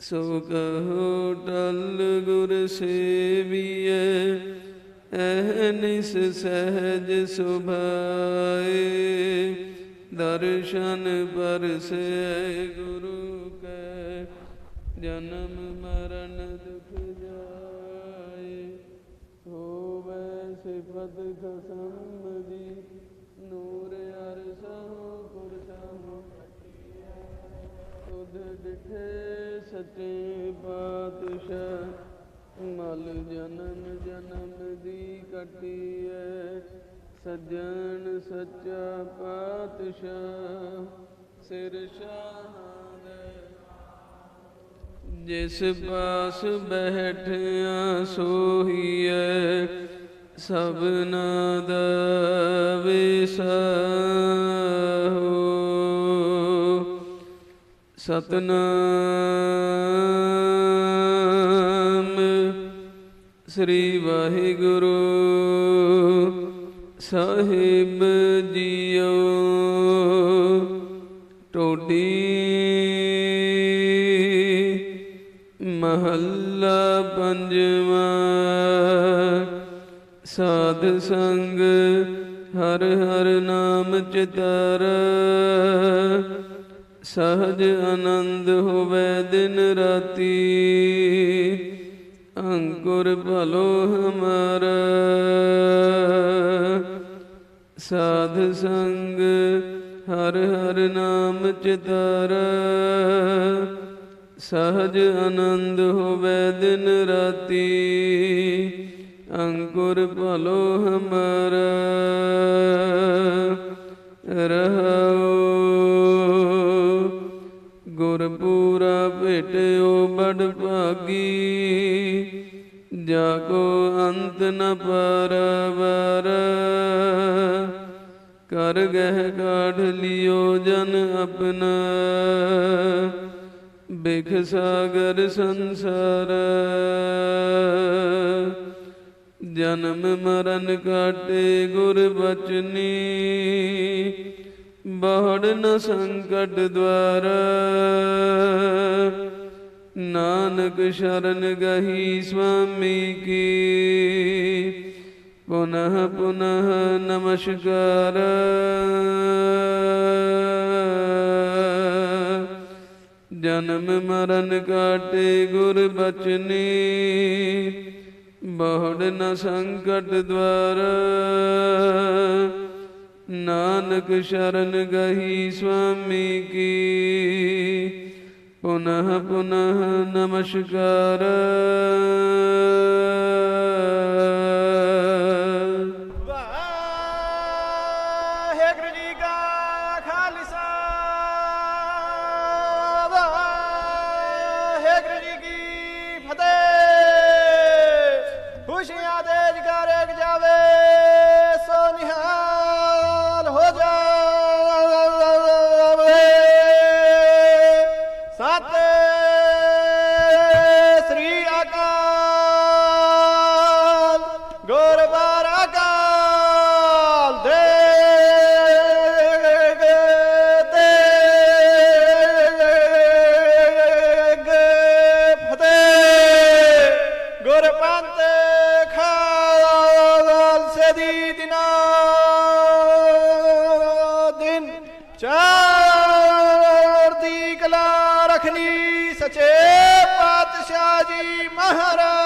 ਸੋ ਕਹੋ ਟਲ ਗੁਰ ਸੇਵੀਐ ਐਹਨਿਸ ਸਹਿਜ ਸੁਭਾਏ। ਦਰਸ਼ਨ ਪਰਸੈ ਗੁਰੂ ਕੈ, ਜਨਮ ਮਰਨ ਦੁਖ ਜਾਏ। ਹੋਵੇ ਸਿਫਤ ਖਸਮ ਦੀ ਨੂਰ ਤੁਧ ਡਿਠੇ ਸੱਚੇ ਪਾਤਸ਼ਾਹ, ਮਲ ਜਨਮ ਜਨਮ ਦੀ ਕਟੀਐ ਸੱਜਣ ਸੱਚਾ ਪਾਤਸ਼ਾਹ, ਸਿਰ ਸ਼ਾਹਾਂ ਦੇ ਜਿਸ ਪਾਸ ਬੈਠਿਆ ਸੋਹੀਐ, ਸਭਨਾ ਦਾ ਵਿਸਾਹੋ ਸਤਨਾਮ। ਸ੍ਰੀ ਵਾਹਿਗੁਰੂ ਸਾਹਿਬ ਜੀਓ। ਟੋਡੀ ਮਹੱਲਾ ਪੰਜਵਾਂ। ਸਾਧ ਸੰਗ ਹਰ ਹਰ ਨਾਮ ਚਿਤਰ। ਸਹਜ ਆਨੰਦ ਹੋਵੇ ਦਿਨ ਰਾਤੀ। ਅੰਕੁਰ ਭਲੋ ਹਮਾਰਾ। ਸਾਧ ਸੰਗ ਹਰ ਹਰ ਨਾਮ ਚਿਤਰ। ਸਹਜ ਆਨੰਦ ਹੋਵੇ ਦਿਨ ਰਾਤੀ। ਅੰਕੁਰ ਭਲੋ ਹਮਾਰਾ। ਰਹਾਉ। ਗੁਰਪੂਰਾ ਭੇਟਿਓ ਬੜ ਭਾਗੀ। ਜਾ ਕੋ ਅੰਤ ਨ ਪਰਵਰ। ਕਰ ਗਹਿ ਕਾਢ ਲਿਓ ਜਨ ਆਪਣਾ ਬਿਖ ਸਾਗਰ ਸੰਸਾਰ। ਜਨਮ ਮਰਨ ਕਾਟੇ ਗੁਰ ਬਚਨੀ। ਬਾੜ ਨ ਸੰਕਟ ਦਵਾਰ ਨਾਨਕ ਸ਼ਰਨ ਗਹੀ ਸੁਆਮੀ ਕੀ। ਪੁਨః ਪੁਨః ਨਮਸਕਾਰ। ਜਨਮ ਮਰਨ ਕਾਟੇ ਗੁਰ ਬਚਨੀ। ਬਹੁੜ ਨ ਸੰਕਟ ਦਵਾਰ ਨਾਨਕ ਸ਼ਰਨ ਗਹੀ ਸੁਆਮੀ ਕੀ। ਪੁਨః ਪੁਨః ਨਮਸਕਾਰ। ਖਾਲਸੇ ਦੀ ਦਿਨ ਚਾਰ ਕਲਾ ਰਖਨੀ ਸਚੇ ਪਾਤਸ਼ਾਹ ਜੀ ਮਹਾਰਾਜ।